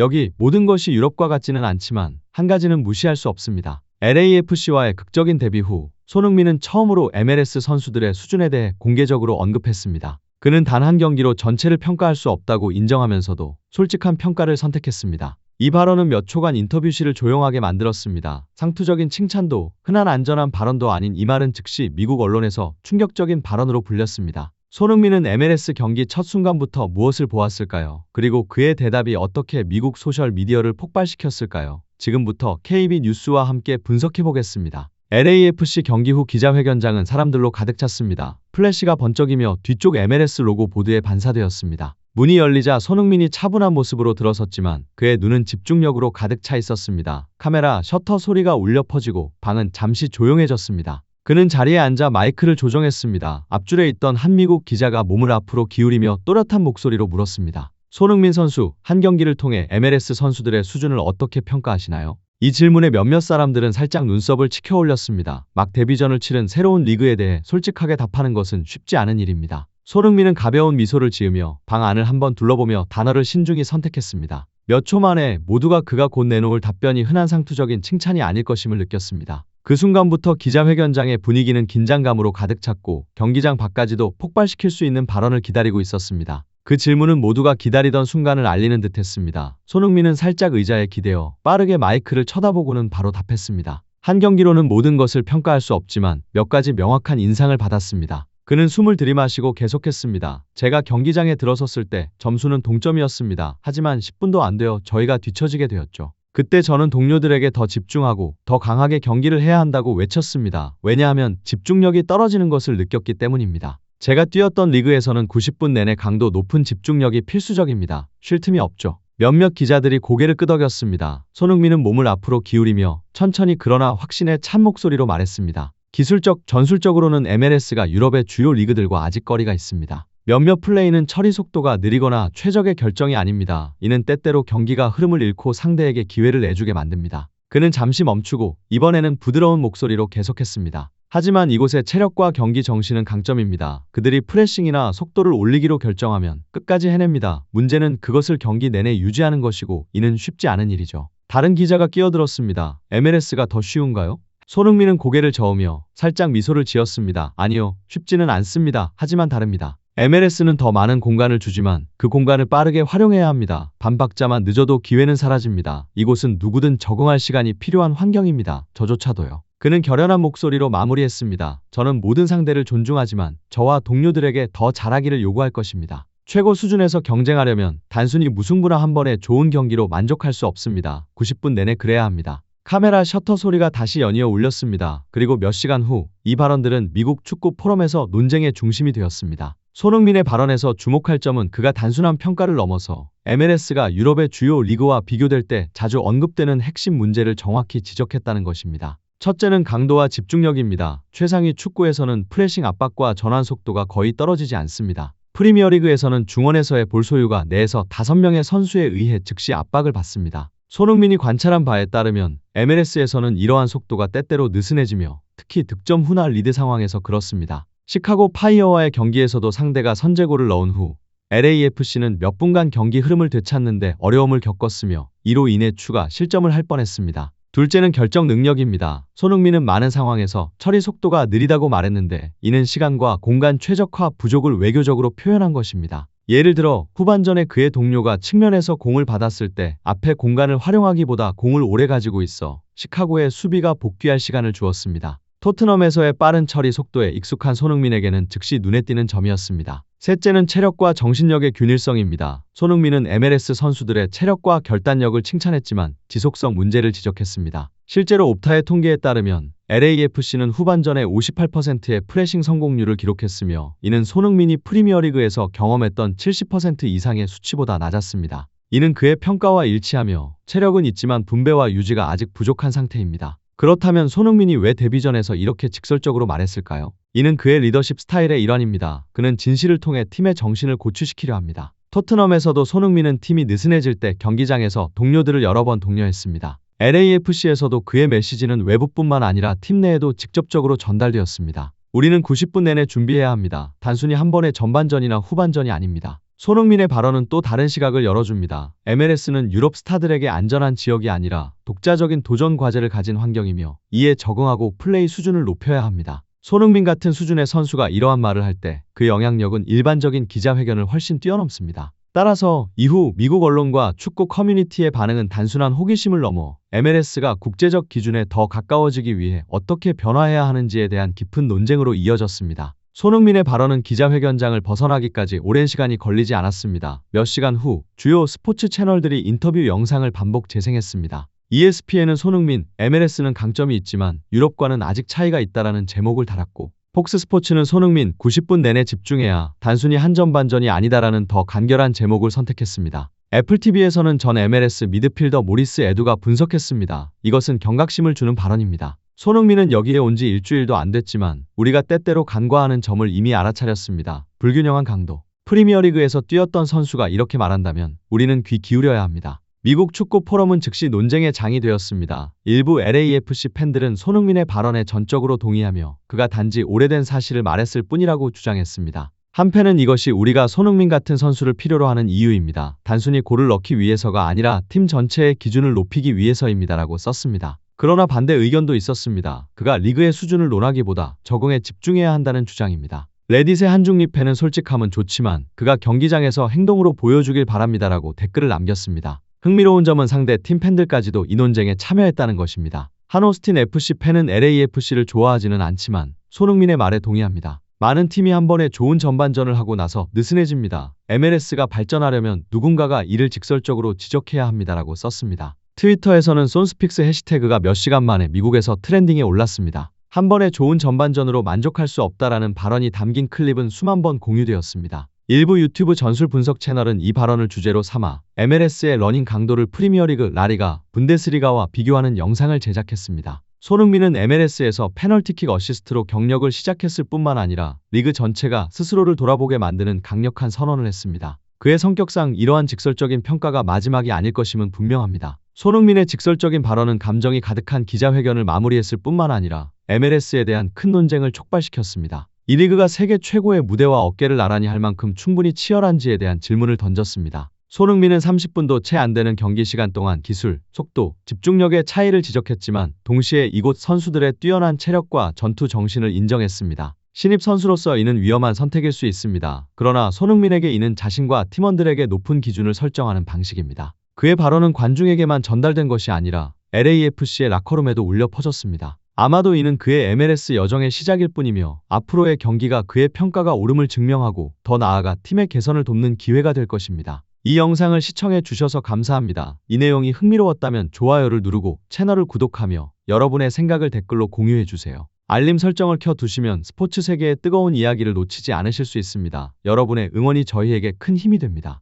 여기 모든 것이 유럽과 같지는 않지만 한 가지는 무시할 수 없습니다. LAFC와의 극적인 데뷔 후 손흥민은 처음으로 MLS 선수들의 수준에 대해 공개적으로 언급했습니다. 그는 단 한 경기로 전체를 평가할 수 없다고 인정하면서도 솔직한 평가를 선택했습니다. 이 발언은 몇 초간 인터뷰실을 조용하게 만들었습니다. 상투적인 칭찬도 흔한 안전한 발언도 아닌 이 말은 즉시 미국 언론에서 충격적인 발언으로 불렸습니다. 손흥민은 MLS 경기 첫 순간부터 무엇을 보았을까요? 그리고 그의 대답이 어떻게 미국 소셜 미디어를 폭발시켰을까요? 지금부터 KB 뉴스와 함께 분석해 보겠습니다. LAFC 경기 후 기자회견장은 사람들로 가득 찼습니다. 플래시가 번쩍이며 뒤쪽 MLS 로고 보드에 반사되었습니다. 문이 열리자 손흥민이 차분한 모습으로 들어섰지만 그의 눈은 집중력으로 가득 차 있었습니다. 카메라 셔터 소리가 울려 퍼지고 방은 잠시 조용해졌습니다. 그는 자리에 앉아 마이크를 조정했습니다. 앞줄에 있던 한 미국 기자가 몸을 앞으로 기울이며 또렷한 목소리로 물었습니다. 손흥민 선수, 한 경기를 통해 MLS 선수들의 수준을 어떻게 평가하시나요? 이 질문에 몇몇 사람들은 살짝 눈썹을 치켜 올렸습니다. 막 데뷔전을 치른 새로운 리그에 대해 솔직하게 답하는 것은 쉽지 않은 일입니다. 손흥민은 가벼운 미소를 지으며 방 안을 한번 둘러보며 단어를 신중히 선택했습니다. 몇 초 만에 모두가 그가 곧 내놓을 답변이 흔한 상투적인 칭찬이 아닐 것임을 느꼈습니다. 그 순간부터 기자회견장의 분위기는 긴장감으로 가득 찼고 경기장 밖까지도 폭발시킬 수 있는 발언을 기다리고 있었습니다. 그 질문은 모두가 기다리던 순간을 알리는 듯 했습니다. 손흥민은 살짝 의자에 기대어 빠르게 마이크를 쳐다보고는 바로 답했습니다. 한 경기로는 모든 것을 평가할 수 없지만 몇 가지 명확한 인상을 받았습니다. 그는 숨을 들이마시고 계속했습니다. 제가 경기장에 들어섰을 때 점수는 동점이었습니다. 하지만 10분도 안 되어 저희가 뒤처지게 되었죠. 그때 저는 동료들에게 더 집중하고 더 강하게 경기를 해야 한다고 외쳤습니다. 왜냐하면 집중력이 떨어지는 것을 느꼈기 때문입니다. 제가 뛰었던 리그에서는 90분 내내 강도 높은 집중력이 필수적입니다. 쉴 틈이 없죠. 몇몇 기자들이 고개를 끄덕였습니다. 손흥민은 몸을 앞으로 기울이며 천천히 그러나 확신에 찬 목소리로 말했습니다. 기술적, 전술적으로는 MLS가 유럽의 주요 리그들과 아직 거리가 있습니다. 몇몇 플레이는 처리 속도가 느리거나 최적의 결정이 아닙니다. 이는 때때로 경기가 흐름을 잃고 상대에게 기회를 내주게 만듭니다. 그는 잠시 멈추고 이번에는 부드러운 목소리로 계속했습니다. 하지만 이곳의 체력과 경기 정신은 강점입니다. 그들이 프레싱이나 속도를 올리기로 결정하면 끝까지 해냅니다. 문제는 그것을 경기 내내 유지하는 것이고 이는 쉽지 않은 일이죠. 다른 기자가 끼어들었습니다. MLS가 더 쉬운가요? 손흥민은 고개를 저으며 살짝 미소를 지었습니다. 아니요, 쉽지는 않습니다. 하지만 다릅니다. MLS는 더 많은 공간을 주지만 그 공간을 빠르게 활용해야 합니다. 반박자만 늦어도 기회는 사라집니다. 이곳은 누구든 적응할 시간이 필요한 환경입니다. 저조차도요. 그는 결연한 목소리로 마무리했습니다. 저는 모든 상대를 존중하지만 저와 동료들에게 더 잘하기를 요구할 것입니다. 최고 수준에서 경쟁하려면 단순히 무승부나 한 번의 좋은 경기로 만족할 수 없습니다. 90분 내내 그래야 합니다. 카메라 셔터 소리가 다시 연이어 울렸습니다. 그리고 몇 시간 후 이 발언들은 미국 축구 포럼에서 논쟁의 중심이 되었습니다. 손흥민의 발언에서 주목할 점은 그가 단순한 평가를 넘어서 MLS가 유럽의 주요 리그와 비교될 때 자주 언급되는 핵심 문제를 정확히 지적했다는 것입니다. 첫째는 강도와 집중력입니다. 최상위 축구에서는 프레싱 압박과 전환 속도가 거의 떨어지지 않습니다. 프리미어리그에서는 중원에서의 볼 소유가 4에서 5명의 선수에 의해 즉시 압박을 받습니다. 손흥민이 관찰한 바에 따르면 MLS에서는 이러한 속도가 때때로 느슨해지며 특히 득점 후나 리드 상황에서 그렇습니다. 시카고 파이어와의 경기에서도 상대가 선제골을 넣은 후 LAFC는 몇 분간 경기 흐름을 되찾는데 어려움을 겪었으며 이로 인해 추가 실점을 할 뻔했습니다. 둘째는 결정 능력입니다. 손흥민은 많은 상황에서 처리 속도가 느리다고 말했는데 이는 시간과 공간 최적화 부족을 외교적으로 표현한 것입니다. 예를 들어 후반전에 그의 동료가 측면에서 공을 받았을 때 앞에 공간을 활용하기보다 공을 오래 가지고 있어 시카고의 수비가 복귀할 시간을 주었습니다. 토트넘에서의 빠른 처리 속도에 익숙한 손흥민에게는 즉시 눈에 띄는 점이었습니다. 셋째는 체력과 정신력의 균일성입니다. 손흥민은 MLS 선수들의 체력과 결단력을 칭찬했지만 지속성 문제를 지적했습니다. 실제로 옵타의 통계에 따르면 LAFC는 후반전에 58%의 프레싱 성공률을 기록했으며 이는 손흥민이 프리미어리그에서 경험했던 70% 이상의 수치보다 낮았습니다. 이는 그의 평가와 일치하며 체력은 있지만 분배와 유지가 아직 부족한 상태입니다. 그렇다면 손흥민이 왜 데뷔전에서 이렇게 직설적으로 말했을까요? 이는 그의 리더십 스타일의 일환입니다. 그는 진실을 통해 팀의 정신을 고취시키려 합니다. 토트넘에서도 손흥민은 팀이 느슨해질 때 경기장에서 동료들을 여러 번 독려했습니다. LAFC에서도 그의 메시지는 외부뿐만 아니라 팀 내에도 직접적으로 전달되었습니다. 우리는 90분 내내 준비해야 합니다. 단순히 한 번의 전반전이나 후반전이 아닙니다. 손흥민의 발언은 또 다른 시각을 열어줍니다. MLS는 유럽 스타들에게 안전한 지역이 아니라 독자적인 도전 과제를 가진 환경이며 이에 적응하고 플레이 수준을 높여야 합니다. 손흥민 같은 수준의 선수가 이러한 말을 할 때 그 영향력은 일반적인 기자회견을 훨씬 뛰어넘습니다. 따라서 이후 미국 언론과 축구 커뮤니티의 반응은 단순한 호기심을 넘어 MLS가 국제적 기준에 더 가까워지기 위해 어떻게 변화해야 하는지에 대한 깊은 논쟁으로 이어졌습니다. 손흥민의 발언은 기자회견장을 벗어나기까지 오랜 시간이 걸리지 않았습니다. 몇 시간 후 주요 스포츠 채널들이 인터뷰 영상을 반복 재생했습니다. ESPN은 손흥민, MLS는 강점이 있지만 유럽과는 아직 차이가 있다라는 제목을 달았고 폭스 스포츠는 손흥민 90분 내내 집중해야 단순히 한전반전이 아니다라는 더 간결한 제목을 선택했습니다. 애플TV에서는 전 MLS 미드필더 모리스 에두가 분석했습니다. 이것은 경각심을 주는 발언입니다. 손흥민은 여기에 온 지 일주일도 안 됐지만 우리가 때때로 간과하는 점을 이미 알아차렸습니다. 불균형한 강도. 프리미어리그에서 뛰었던 선수가 이렇게 말한다면 우리는 귀 기울여야 합니다. 미국 축구 포럼은 즉시 논쟁의 장이 되었습니다. 일부 LAFC 팬들은 손흥민의 발언에 전적으로 동의하며 그가 단지 오래된 사실을 말했을 뿐이라고 주장했습니다. 한편은 이것이 우리가 손흥민 같은 선수를 필요로 하는 이유입니다. 단순히 골을 넣기 위해서가 아니라 팀 전체의 기준을 높이기 위해서입니다라고 썼습니다. 그러나 반대 의견도 있었습니다. 그가 리그의 수준을 논하기보다 적응에 집중해야 한다는 주장입니다. 레딧의 한중립 팬은 솔직함은 좋지만 그가 경기장에서 행동으로 보여주길 바랍니다라고 댓글을 남겼습니다. 흥미로운 점은 상대 팀 팬들까지도 이 논쟁에 참여했다는 것입니다. 한오스틴 FC 팬은 LAFC를 좋아하지는 않지만 손흥민의 말에 동의합니다. 많은 팀이 한 번에 좋은 전반전을 하고 나서 느슨해집니다. MLS가 발전하려면 누군가가 이를 직설적으로 지적해야 합니다라고 썼습니다. 트위터에서는 손스픽스 해시태그가 몇 시간 만에 미국에서 트렌딩에 올랐습니다. 한 번에 좋은 전반전으로 만족할 수 없다라는 발언이 담긴 클립은 수만 번 공유되었습니다. 일부 유튜브 전술 분석 채널은 이 발언을 주제로 삼아 MLS의 러닝 강도를 프리미어리그, 라리가, 분데스리가와 비교하는 영상을 제작했습니다. 손흥민은 MLS에서 페널티킥 어시스트로 경력을 시작했을 뿐만 아니라 리그 전체가 스스로를 돌아보게 만드는 강력한 선언을 했습니다. 그의 성격상 이러한 직설적인 평가가 마지막이 아닐 것임은 분명합니다. 손흥민의 직설적인 발언은 감정이 가득한 기자회견을 마무리했을 뿐만 아니라 MLS에 대한 큰 논쟁을 촉발시켰습니다. 이 리그가 세계 최고의 무대와 어깨를 나란히 할 만큼 충분히 치열한지에 대한 질문을 던졌습니다. 손흥민은 30분도 채 안 되는 경기 시간 동안 기술, 속도, 집중력의 차이를 지적했지만 동시에 이곳 선수들의 뛰어난 체력과 전투 정신을 인정했습니다. 신입 선수로서 이는 위험한 선택일 수 있습니다. 그러나 손흥민에게 이는 자신과 팀원들에게 높은 기준을 설정하는 방식입니다. 그의 발언은 관중에게만 전달된 것이 아니라 LAFC의 라커룸에도 울려 퍼졌습니다. 아마도 이는 그의 MLS 여정의 시작일 뿐이며 앞으로의 경기가 그의 평가가 옳음을 증명하고 더 나아가 팀의 개선을 돕는 기회가 될 것입니다. 이 영상을 시청해 주셔서 감사합니다. 이 내용이 흥미로웠다면 좋아요를 누르고 채널을 구독하며 여러분의 생각을 댓글로 공유해 주세요. 알림 설정을 켜 두시면 스포츠 세계의 뜨거운 이야기를 놓치지 않으실 수 있습니다. 여러분의 응원이 저희에게 큰 힘이 됩니다.